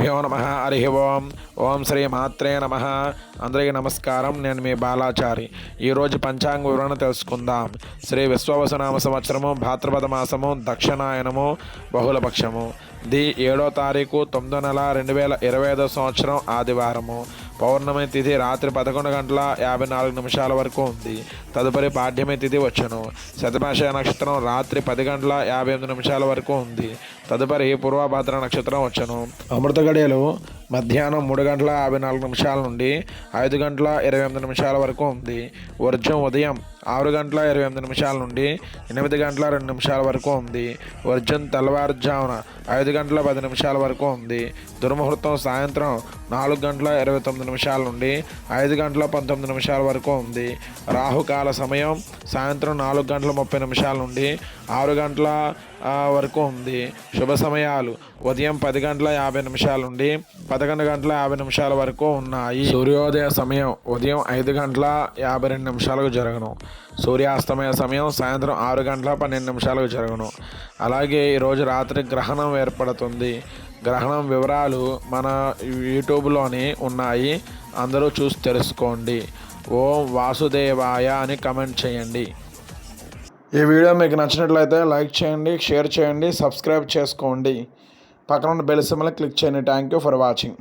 నమ హరి ఓం. ఓం శ్రీ మాత్రే నమ. అందరికీ నమస్కారం. నేను మీ బాలాచారి. ఈరోజు పంచాంగ వివరణ తెలుసుకుందాం. శ్రీ విశ్వవసనామ సంవత్సరము భాద్రపద మాసము దక్షిణాయనము బహుళపక్షము. ది ఏడో తారీఖు తొమ్మిదో నెల రెండు వేల ఇరవై ఐదో సంవత్సరం ఆదివారము. పౌర్ణమి తిథి రాత్రి పదకొండు గంటల యాభై నాలుగు నిమిషాల వరకు ఉంది. తదుపరి పాఠ్యమి తిథి వచ్చును. శతమాష నక్షత్రం రాత్రి పది గంటల యాభై ఎనిమిది నిమిషాల వరకు ఉంది. తదుపరి పూర్వభద్ర నక్షత్రం వచ్చును. అమృత గడియలు మధ్యాహ్నం మూడు గంటల యాభై నాలుగు నిమిషాల నుండి ఐదు గంటల ఇరవై ఎనిమిది నిమిషాల వరకు ఉంది. వర్జం ఉదయం ఆరు గంటల ఇరవై ఎనిమిది నిమిషాల నుండి ఎనిమిది గంటల రెండు నిమిషాల వరకు ఉంది. వర్జన్ తెల్లవారుజామున ఐదు గంటల పది నిమిషాల వరకు ఉంది. దుర్ముహూర్తం సాయంత్రం నాలుగు గంటల ఇరవై తొమ్మిది నిమిషాల నుండి ఐదు గంటల పంతొమ్మిది నిమిషాల వరకు ఉంది. రాహుకాల సమయం సాయంత్రం నాలుగు గంటల ముప్పై నిమిషాల నుండి ఆరు గంటల వరకు ఉంది. శుభ సమయాలు ఉదయం పది గంటల యాభై నిమిషాల నుండి పదకొండు గంటల యాభై నిమిషాల వరకు ఉన్నాయి. సూర్యోదయ సమయం ఉదయం ఐదు గంటల యాభై రెండు నిమిషాలకు జరగను. సూర్యాస్తమయ సమయం సాయంత్రం ఆరు గంటల పన్నెండు నిమిషాలకు జరగను. అలాగే ఈరోజు రాత్రి గ్రహణం ఏర్పడుతుంది. గ్రహణం వివరాలు మన యూట్యూబ్లోని ఉన్నాయి. అందరూ చూసి తెలుసుకోండి. ఓం వాసుదేవాయ అని కమెంట్ చేయండి. ఈ వీడియో మీకు నచ్చినట్లయితే లైక్ చేయండి షేర్ చేయండి సబ్స్క్రైబ్ చేసుకోండి. పక్కన ఉన్న బెల్ సింబల్ క్లిక్ చేయండి. Thank you for watching.